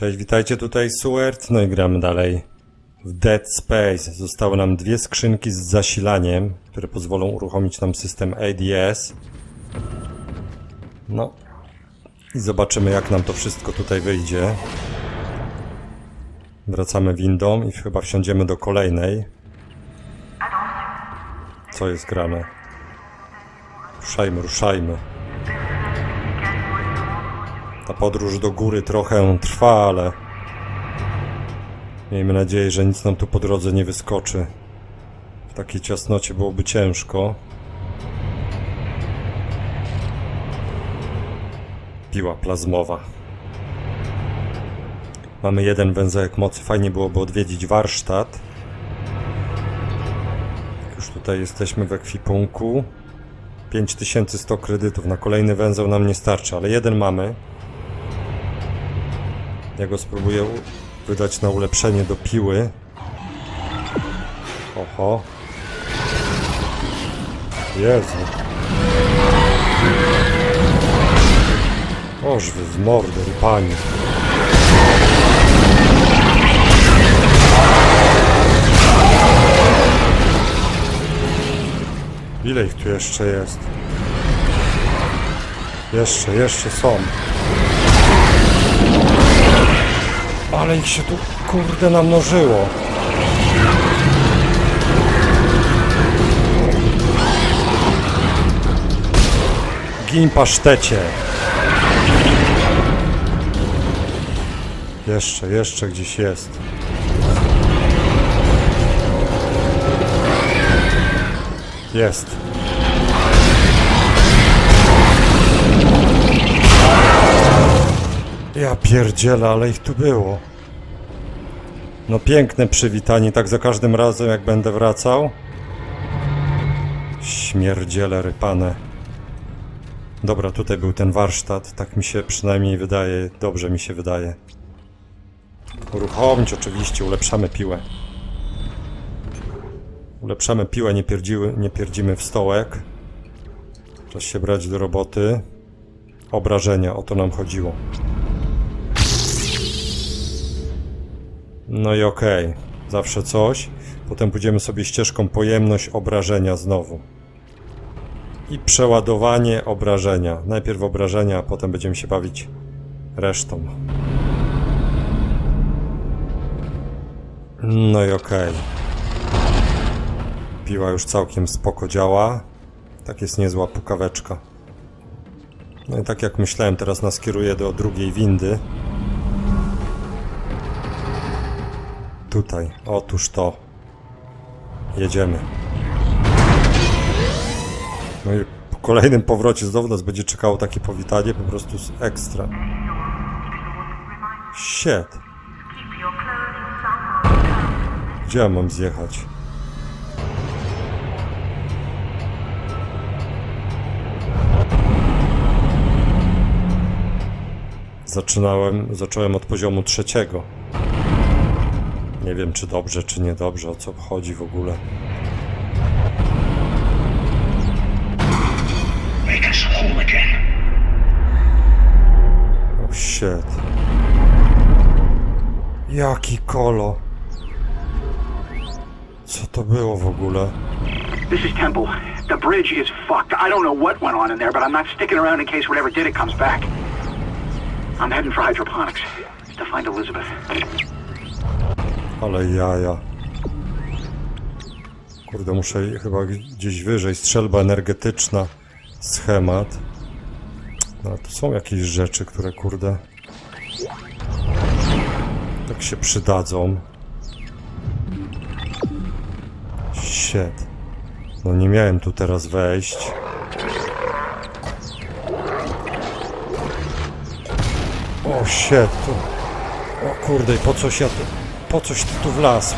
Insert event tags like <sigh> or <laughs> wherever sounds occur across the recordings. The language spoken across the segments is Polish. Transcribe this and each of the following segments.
Cześć, witajcie tutaj Suert, no i gramy dalej w Dead Space. Zostały nam dwie skrzynki z zasilaniem, które pozwolą uruchomić nam system ADS. No i zobaczymy jak nam to wszystko tutaj wyjdzie. Wracamy windą i chyba wsiądziemy do kolejnej. Co jest grane? Ruszajmy, ruszajmy. Ta podróż do góry trochę trwa, ale miejmy nadzieję, że nic nam tu po drodze nie wyskoczy. W takiej ciasnocie byłoby ciężko. Piła plazmowa. Mamy jeden węzełek mocy. Fajnie byłoby odwiedzić warsztat. Już tutaj jesteśmy w ekwipunku. 5100 kredytów. Na kolejny węzeł nam nie starczy, ale jeden mamy. Ja go spróbuję wydać na ulepszenie do piły. Oho. Jezu. Oż wy w mordę, panie. Ile ich tu jeszcze jest? Jeszcze, jeszcze są. Ale ich się tu kurde namnożyło. Gin pasztecie. Jeszcze, jeszcze gdzieś jest. Jest. Ja pierdzielę, ale ich tu było. No piękne przywitanie, tak za każdym razem jak będę wracał. Śmierdziele rypane. Dobra, tutaj był ten warsztat, tak mi się przynajmniej wydaje, dobrze mi się wydaje. Uruchomić oczywiście, ulepszamy piłę. Ulepszamy piłę, nie, pierdziły, nie pierdzimy w stołek. Czas się brać do roboty. Obrażenia, o to nam chodziło. No i okej, zawsze coś. Potem pójdziemy sobie ścieżką pojemność obrażenia znowu. I przeładowanie obrażenia. Najpierw obrażenia, a potem będziemy się bawić resztą. No i okej. Piła już całkiem spoko działa. Tak jest niezła pukaweczka. No i tak jak myślałem, teraz nas kieruje do drugiej windy. Tutaj, otóż to. Jedziemy. No i po kolejnym powrocie znowu nas będzie czekało takie powitanie, po prostu z ekstra. Shit. Gdzie ja mam zjechać? Zaczynałem, zacząłem od poziomu trzeciego. Nie wiem, czy dobrze, czy niedobrze, o co chodzi w ogóle. Make us whole again. Oh shit. Jaki kolo. Co to było w ogóle? This is Temple. The bridge is fucked. I don't know what went on in there, but I'm not sticking around in case whatever did it comes back. I'm heading for hydroponics to find Elizabeth. Ale jaja. Kurde, muszę chyba gdzieś wyżej. Strzelba energetyczna. Schemat. No, to są jakieś rzeczy, które kurde... Tak się przydadzą. Shit. No nie miałem tu teraz wejść. O shit. O kurde, po coś ja tu... Po coś ty tu wlazł?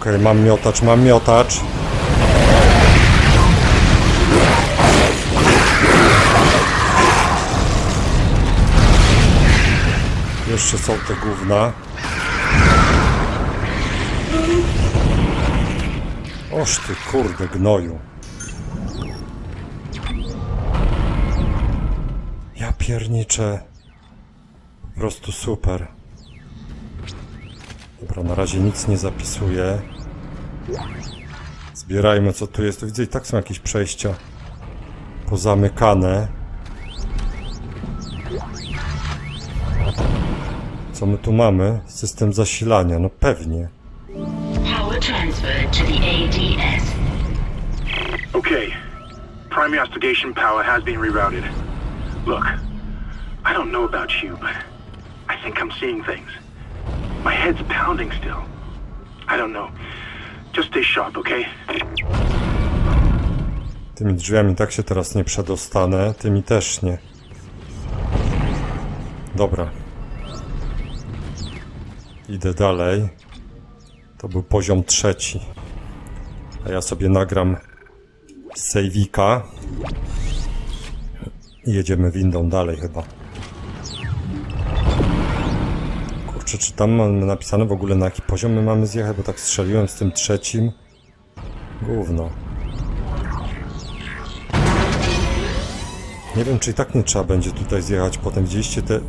Okej, mam miotacz, mam miotacz. Jeszcze są te gówna. Oż ty kurde gnoju. Pierniczę. Po prostu super. Dobra, na razie nic nie zapisuję. Zbierajmy co tu jest. Tu widzę i tak są jakieś przejścia pozamykane. Co my tu mamy? System zasilania. No pewnie. Power transferred to the ADS. Okay. Primary oscillation power has been rerouted. Look, I don't know about you, but I think I'm seeing things. My head's pounding still. I don't know. Just stay sharp, okay? Tymi drzwiami tak się teraz nie przedostanę, tymi też nie. Dobra. Idę dalej. To był poziom trzeci. A ja sobie nagram sejwika. Jedziemy windą dalej chyba. Kurczę, czy tam mamy napisane w ogóle na jaki poziom my mamy zjechać, bo tak strzeliłem z tym trzecim. Gówno. Nie wiem, czy i tak nie trzeba będzie tutaj zjechać. Potem widzieliście, te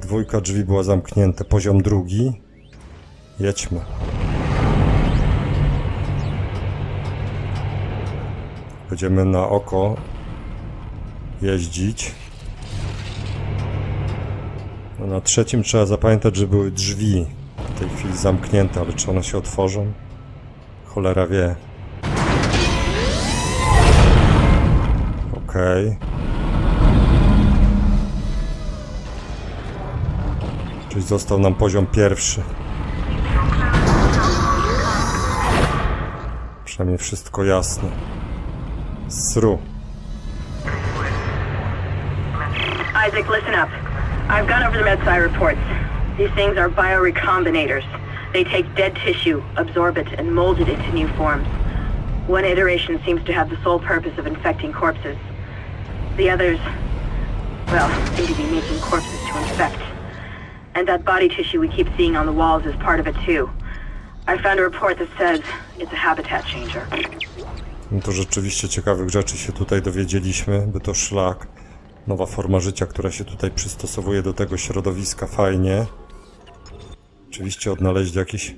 dwójka drzwi była zamknięte. Poziom drugi. Jedźmy. Będziemy na oko jeździć. Na trzecim trzeba zapamiętać, że były drzwi w tej chwili zamknięte, ale czy one się otworzą? Cholera wie. Okej. Czyli został nam poziom pierwszy. Przynajmniej wszystko jasne. Sru. Isaac, listen up. I've gone over the MedSci reports. These things are biorecombinators. They take dead tissue, absorb it, and mold it into new forms. One iteration seems to have the sole purpose of infecting corpses. The others, well, seem to be making corpses to infect. And that body tissue we keep seeing on the walls is part of it too. I found a report that says it's a habitat changer. No to rzeczywiście ciekawych rzeczy się tutaj dowiedzieliśmy, by to szlak. Nowa forma życia, która się tutaj przystosowuje do tego środowiska, fajnie. Oczywiście odnaleźli jakiś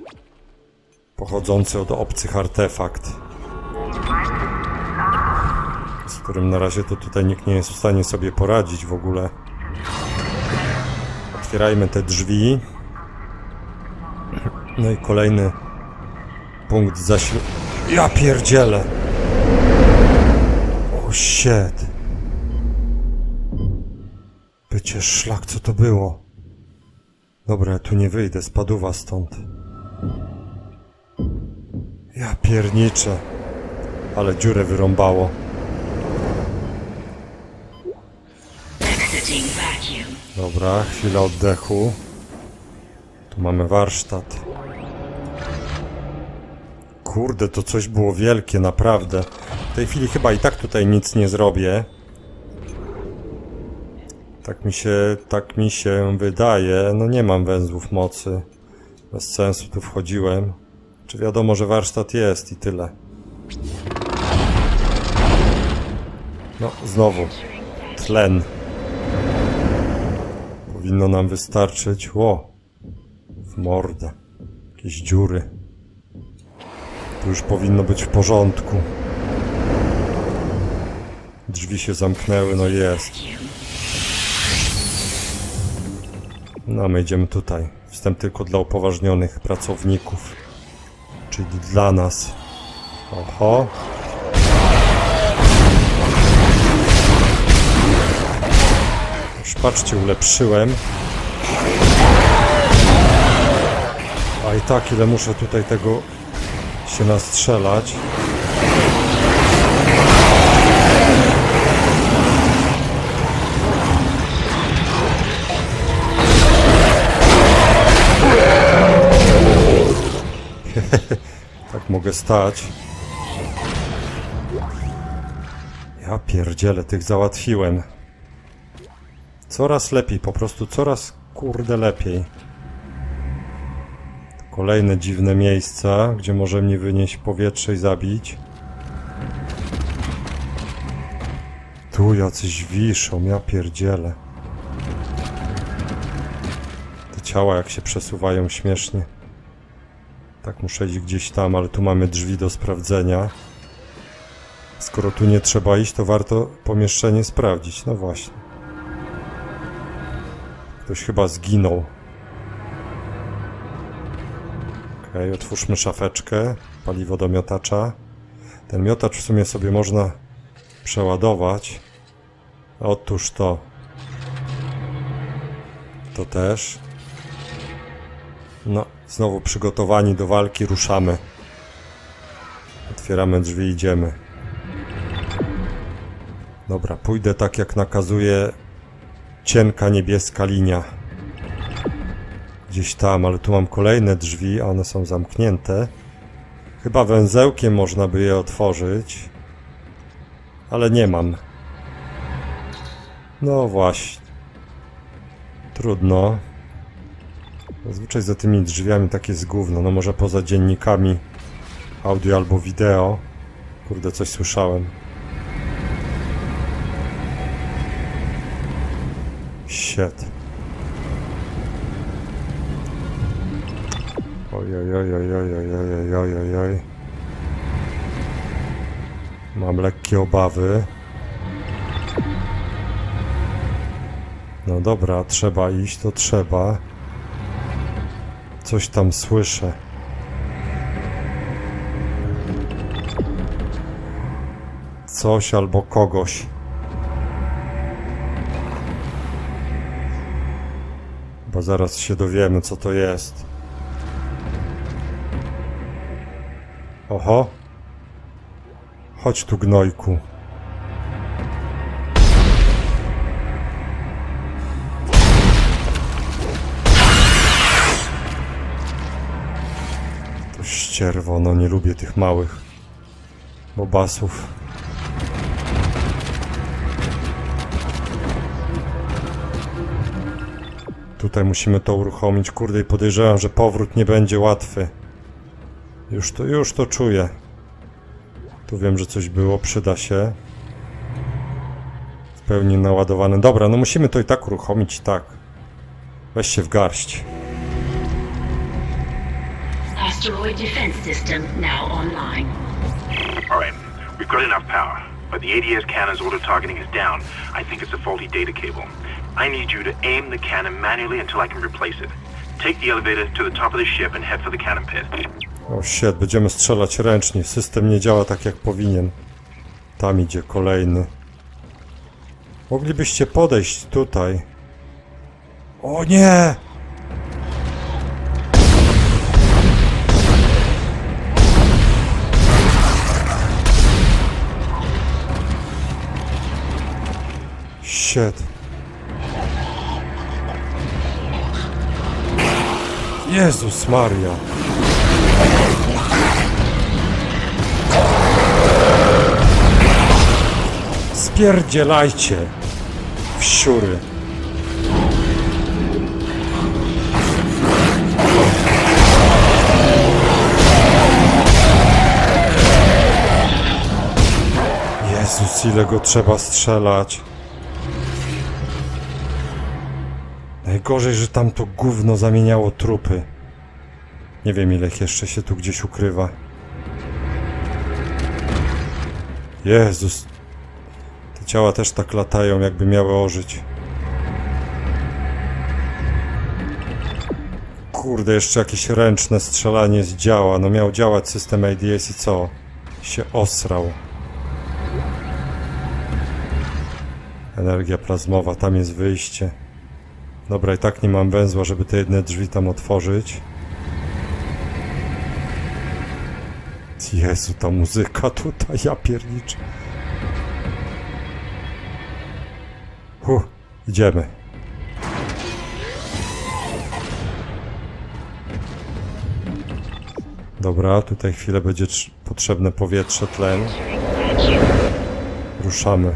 pochodzący od obcych artefakt, z którym na razie to tutaj nikt nie jest w stanie sobie poradzić w ogóle. Otwierajmy te drzwi. No i kolejny punkt zasil... Ja pierdzielę! O shit. Bycie szlak, co to było? Dobra, ja tu nie wyjdę, spaduwa stąd. Ja pierniczę. Ale dziurę wyrąbało. Dobra, chwila oddechu. Tu mamy warsztat. Kurde, to coś było wielkie, naprawdę. W tej chwili chyba i tak tutaj nic nie zrobię. Tak mi się, tak mi się wydaje. No nie mam węzłów mocy. Bez sensu tu wchodziłem. Czy wiadomo, że warsztat jest i tyle. No, znowu. Tlen. Powinno nam wystarczyć. Ło. W mordę. Jakieś dziury. Tu już powinno być w porządku. Drzwi się zamknęły, no jest. No, my idziemy tutaj. Wstęp tylko dla upoważnionych pracowników. Czyli dla nas. Oho. Już patrzcie, ulepszyłem. A i tak, ile muszę tutaj tego się nastrzelać. stać. Ja pierdzielę, tych załatwiłem. Coraz lepiej, po prostu coraz kurde lepiej. Kolejne dziwne miejsca, gdzie może mnie wynieść powietrze i zabić. Tu jacyś wiszą, ja pierdzielę. Te ciała jak się przesuwają śmiesznie. Tak muszę iść gdzieś tam, ale tu mamy drzwi do sprawdzenia. Skoro tu nie trzeba iść, to warto pomieszczenie sprawdzić. No właśnie. Ktoś chyba zginął. Okej, otwórzmy szafeczkę. Paliwo do miotacza. Ten miotacz w sumie sobie można przeładować. Otóż to. To też. No, znowu przygotowani do walki, ruszamy. Otwieramy drzwi, idziemy. Dobra, pójdę tak jak nakazuje cienka niebieska linia. Gdzieś tam, ale tu mam kolejne drzwi, a one są zamknięte. Chyba węzełkiem można by je otworzyć. Ale nie mam. No właśnie. Trudno. Zazwyczaj za tymi drzwiami takie jest gówno. No może poza dziennikami audio albo wideo. Kurde, coś słyszałem. Shit. Oj, oj, oj, oj, oj, oj, oj, oj, oj, oj. Mam lekkie obawy. No dobra, trzeba iść, to trzeba. Coś tam słyszę. Coś albo kogoś. Bo zaraz się dowiemy, co to jest. Oho. Chodź tu, gnojku. Ścierwo, no nie lubię tych małych bobasów. Tutaj musimy to uruchomić. Kurde, i podejrzewam, że powrót nie będzie łatwy. Już to, już to czuję. Tu wiem, że coś było, przyda się. W pełni naładowany. Dobra, no musimy to i tak uruchomić, tak. Weź się w garść. Asteroid defense system now online. All right, we've got enough power, but the ADS cannon's auto targeting is down. I think it's a faulty data cable. I need you to aim the cannon manually until I can replace it. Take the elevator to the top of the ship and head for the cannon pit. O shit, będziemy strzelać ręcznie. System nie działa tak jak powinien. Tam idzie kolejny. Moglibyście podejść tutaj. O nie! Shit. Jezus Maria. Spierdzielajcie. Wsiury. Jezus, ile go trzeba strzelać. Najgorzej, że tam to gówno zamieniało trupy. Nie wiem, ile jeszcze się tu gdzieś ukrywa. Jezus. Te ciała też tak latają, jakby miały ożyć. Kurde, jeszcze jakieś ręczne strzelanie z działa. No miał działać system ADS i co? Się osrał. Energia plazmowa, tam jest wyjście. Dobra, i tak nie mam węzła, żeby te jedne drzwi tam otworzyć. Jezu, ta muzyka tutaj, ja pierniczę. Huh, idziemy. Dobra, tutaj chwilę będzie trz- potrzebne powietrze, tlen. Ruszamy.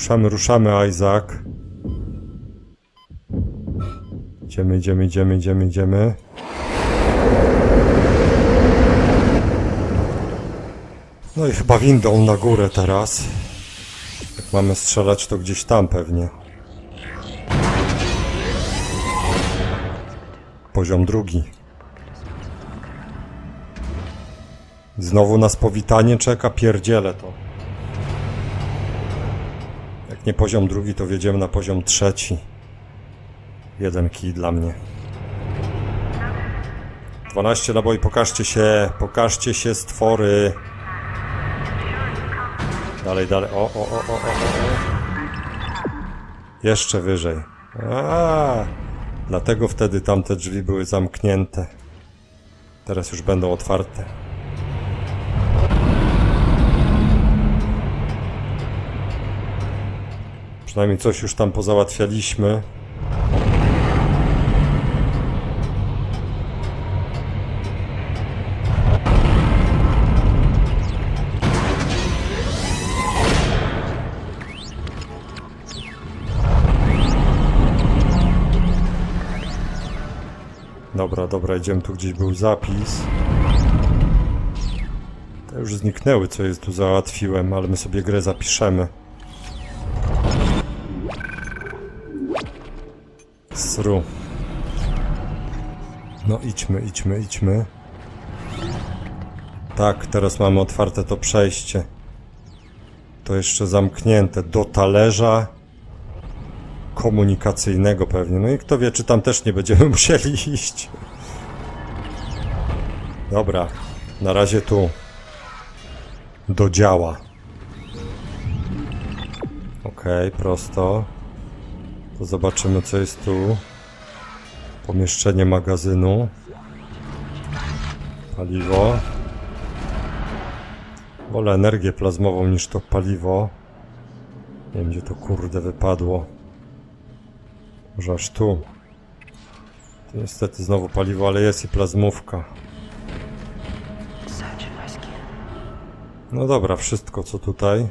Ruszamy, ruszamy, Isaac. Idziemy, idziemy, idziemy, idziemy, idziemy. No i chyba windą na górę teraz. Jak mamy strzelać, to gdzieś tam pewnie. Poziom drugi. Znowu nas powitanie czeka, pierdziele to. Jak nie poziom drugi, to wjedziemy na poziom trzeci. Jeden kij dla mnie. 12 naboi, pokażcie się, pokażcie się stwory. Dalej, dalej, o, o, o, o, o, o. Jeszcze wyżej. A, dlatego wtedy tamte drzwi były zamknięte. Teraz już będą otwarte. Przynajmniej coś już tam pozałatwialiśmy. Dobra, dobra, idziemy tu gdzieś był zapis. Te już zniknęły, co jest tu załatwiłem, ale my sobie grę zapiszemy. No idźmy, idźmy, idźmy. Tak, teraz mamy otwarte to przejście. To jeszcze zamknięte do talerza komunikacyjnego pewnie. No i kto wie, czy tam też nie będziemy <laughs> musieli iść. Dobra, na razie tu. Do działa. Okej, prosto. To zobaczymy, co jest tu. Pomieszczenie magazynu. Paliwo. Wolę energię plazmową niż to paliwo. Nie wiem, gdzie to kurde wypadło. Może aż tu. Niestety znowu paliwo, ale jest i plazmówka. No dobra, wszystko co tutaj.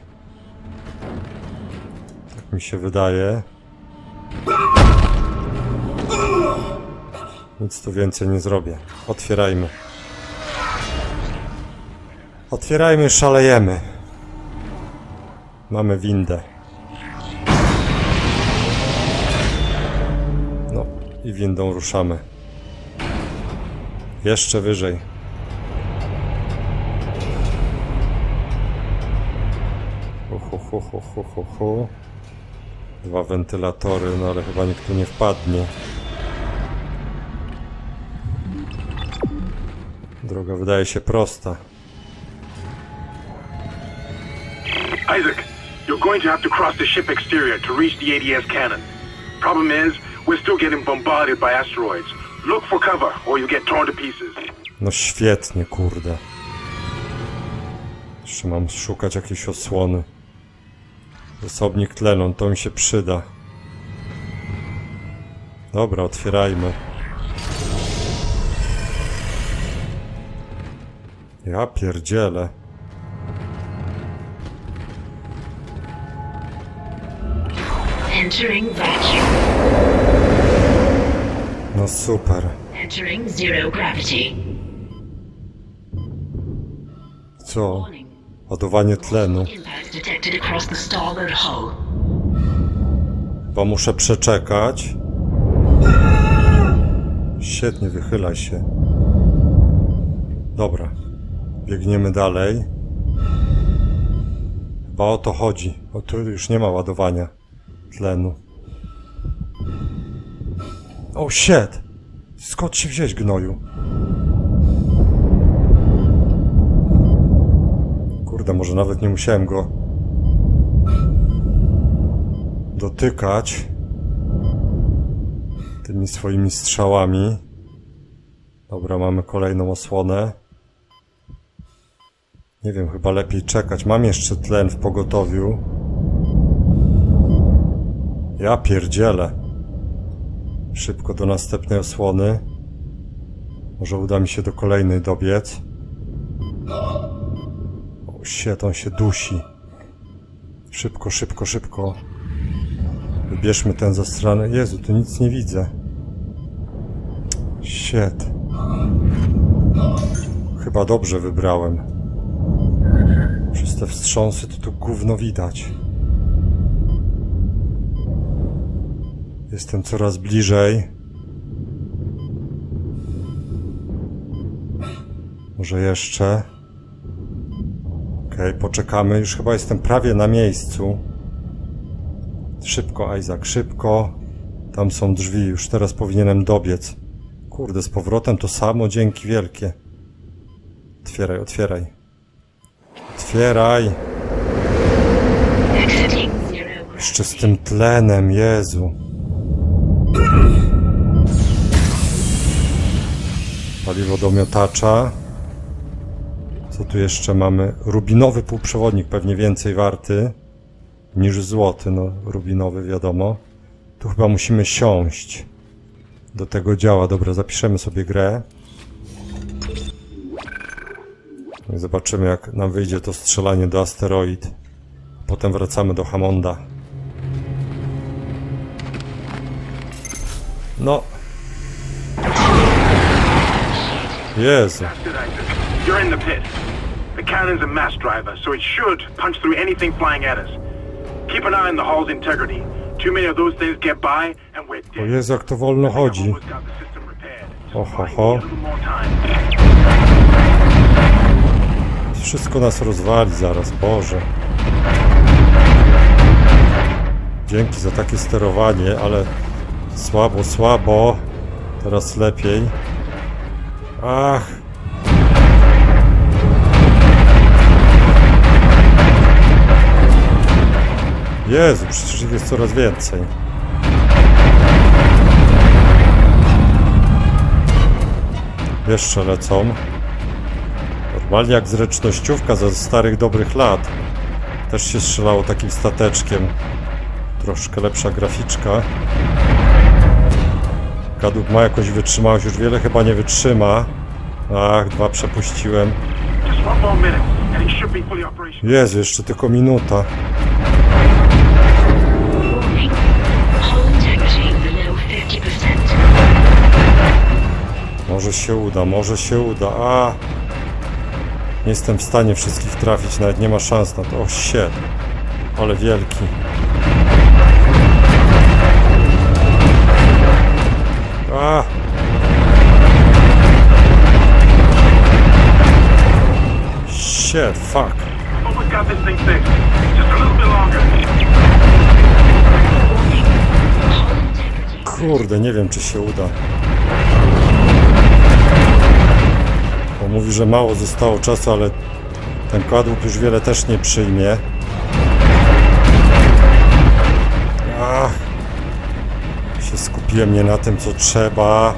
Tak mi się wydaje. Nic tu więcej nie zrobię. Otwierajmy. Otwierajmy, szalejemy. Mamy windę. No i windą ruszamy. Jeszcze wyżej. Hu, hu, hu, hu, hu, hu. Dwa wentylatory, no ale chyba nikt tu nie wpadnie. Droga wydaje się prosta. Isaac, you're going to have to cross the ship exterior to reach the ADS cannon. Problem is, we're still getting bombarded by asteroids. Look for cover, or you'll get torn to pieces. No świetnie, kurde. Jeszcze mam szukać jakiejś osłony. Zasobnik tlenu, to mi się przyda. Dobra, otwierajmy. Ja pierdzielę. Entering vacuum. No super. Entering zero gravity. Co? Ładowanie tlenu. Impacts detected across the starboard hull. Bo muszę przeczekać. Świetnie, wychylaj się. Dobra. Biegniemy dalej. Chyba o to chodzi. O tu już nie ma ładowania tlenu. Oh, shit! Skąd się wziąć gnoju? Kurde, może nawet nie musiałem go dotykać tymi swoimi strzałami. Dobra, mamy kolejną osłonę. Nie wiem, chyba lepiej czekać. Mam jeszcze tlen w pogotowiu. Ja pierdzielę. Szybko do następnej osłony. Może uda mi się do kolejnej dobiec. O, shit, on się dusi. Szybko, szybko, szybko. Wybierzmy ten zastrany. Jezu, tu nic nie widzę. Shit. Chyba dobrze wybrałem. Przez te wstrząsy to tu gówno widać. Jestem coraz bliżej. Może jeszcze. Okej, poczekamy. Już chyba jestem prawie na miejscu. Szybko, Isaac, szybko. Tam są drzwi, już teraz powinienem dobiec. Kurde, z powrotem to samo, dzięki wielkie. Otwieraj, otwieraj. Otwieraj. Jeszcze z tym tlenem, Jezu. Paliwo do miotacza. Co tu jeszcze mamy? Rubinowy półprzewodnik, pewnie więcej warty niż złoty, no rubinowy wiadomo. Tu chyba musimy siąść do tego działa. Dobra, zapiszemy sobie grę. I zobaczymy jak nam wyjdzie to strzelanie do asteroid. Potem wracamy do Hamonda. No. Jezu. You're in the pit. The cannon's a mass driver, so it should punch through anything flying at us. Keep an eye on the hull's integrity. Too many of those things get by, and we're O dead. Jezu, jak to wolno chodzi. Repaired. Ho, ho, Wszystko nas rozwali zaraz, Boże. Dzięki za takie sterowanie, ale słabo, słabo. Teraz lepiej. Ach. Jezu, przecież ich jest coraz więcej. Jeszcze lecą. Jak zręcznościówka ze starych dobrych lat. Też się strzelało takim stateczkiem. Troszkę lepsza graficzka. Kadłub ma jakąś wytrzymałość, już wiele chyba nie wytrzyma. Ach, dwa przepuściłem. Jezu, jeszcze tylko minuta. warning. Hull integrity below 50%. Może się uda, może się uda. A! Nie jestem w stanie wszystkich trafić, nawet nie ma szans na to. O, shit. Ale wielki. A! Shit, fuck. Kurde, nie wiem czy się uda. Mówi, że mało zostało czasu, ale ten kadłub już wiele też nie przyjmie. Ach. Się skupiłem nie na tym, co trzeba.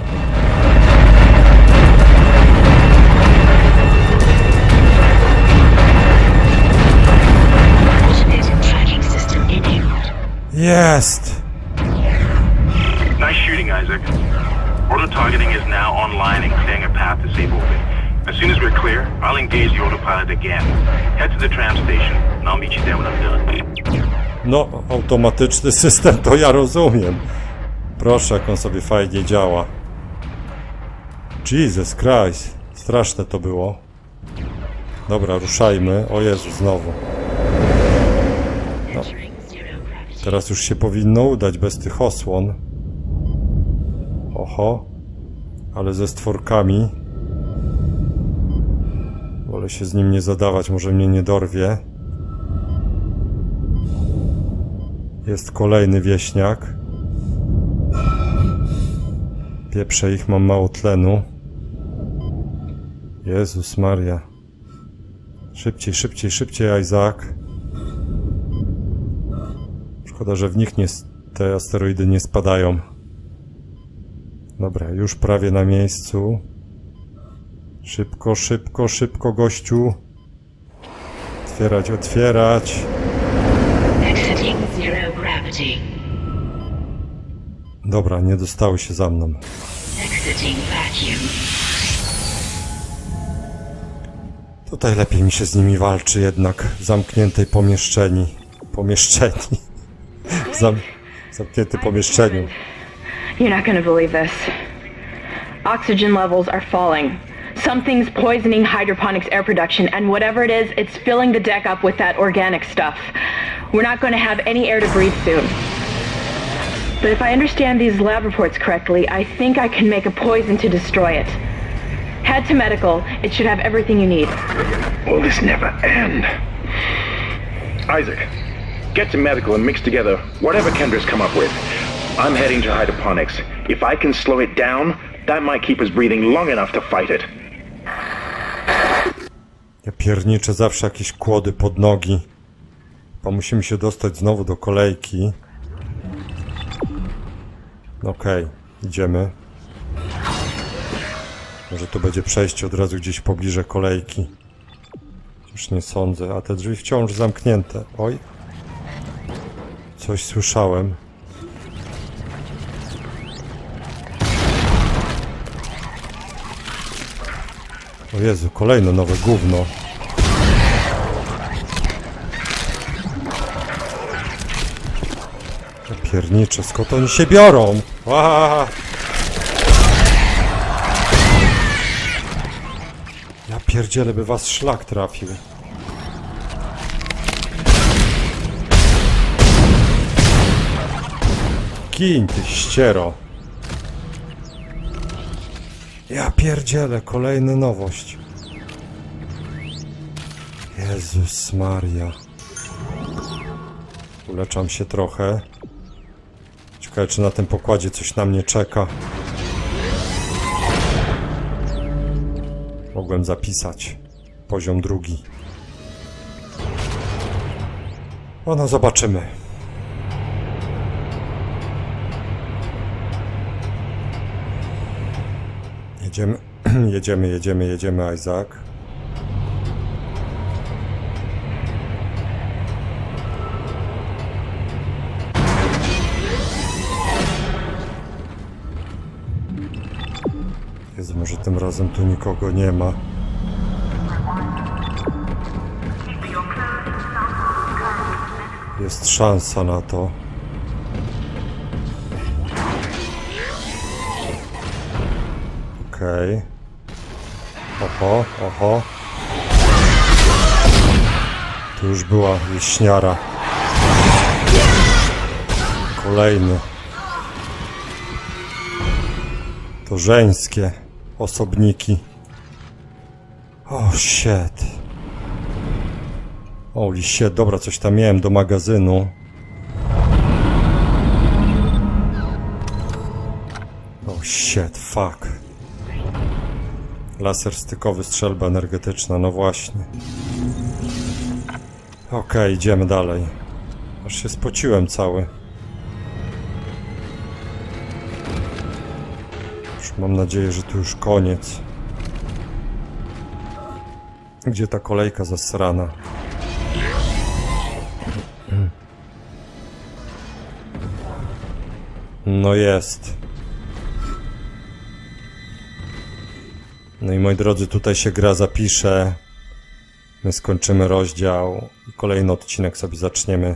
Jest! Nice shooting, Isaac. Auto targeting is now online and clearing a path to safe orbit. As soon as we're clear, I'll engage the autopilot again. Head to the tram station, and I'll meet you there when I'm done. No, automatyczny system to ja rozumiem. Proszę, jak on sobie fajnie działa. Jesus Christ, straszne to było. Dobra, ruszajmy. O Jezu, znowu. Gravity. Teraz już się powinno udać bez tych osłon. Oho, ale ze stworkami. Się z nim nie zadawać, może mnie nie dorwie. Jest kolejny wieśniak. Pieprze ich, mam mało tlenu. Jezus Maria. Szybciej, szybciej, szybciej, Isaac. Szkoda, że w nich nie, te asteroidy nie spadają. Dobra, już prawie na miejscu. Szybko, szybko, szybko, gościu. Otwierać, otwierać. Exiting zero gravity. Dobra, nie dostały się za mną. Exiting vacuum. Tutaj lepiej mi się z nimi walczy jednak w zamkniętej pomieszczeni. Pomieszczeni. <laughs> Zam, zamkniętym pomieszczeniu. You're not gonna believe this. Oxygen levels are falling. Something's poisoning hydroponics air production, and whatever it is, it's filling the deck up with that organic stuff. We're not going to have any air to breathe soon. But if I understand these lab reports correctly, I think I can make a poison to destroy it. Head to medical. It should have everything you need. Will this never end? Isaac, get to medical and mix together whatever Kendra's come up with. I'm heading to hydroponics. If I can slow it down, that might keep us breathing long enough to fight it. Ja pierniczę zawsze jakieś kłody pod nogi. Bo musimy się dostać znowu do kolejki. Okej, idziemy. Może to będzie przejście od razu gdzieś pobliże kolejki. Już nie sądzę, a te drzwi wciąż zamknięte. Oj. Coś słyszałem. O Jezu, kolejne nowe gówno. Ja pierniczę, skąd oni się biorą? Ła! Ja pierdzielę, by was szlak trafił. Kiń, ty ściero. Ja pierdzielę, kolejna nowość. Jezus Maria. Uleczam się trochę. Ciekawe, czy na tym pokładzie coś na mnie czeka. Mogłem zapisać. Poziom drugi. O, no zobaczymy. Jedziemy, <clears throat> jedziemy, jedziemy, jedziemy, Isaac. Jezu, może tym razem tu nikogo nie ma. Jest szansa na to. Okej. Oho, oho. Tu już była wiśniara. Kolejny. To żeńskie osobniki. O, shit. Holy shit, dobra, coś tam miałem do magazynu. O shit, fuck. Laser stykowy, strzelba energetyczna, no właśnie. Okej, idziemy dalej. Aż się spociłem cały. Już mam nadzieję, że tu już koniec. Gdzie ta kolejka zasrana? No jest. No i moi drodzy, tutaj się gra zapisze. My skończymy rozdział i kolejny odcinek sobie zaczniemy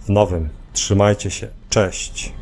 w nowym. Trzymajcie się. Cześć.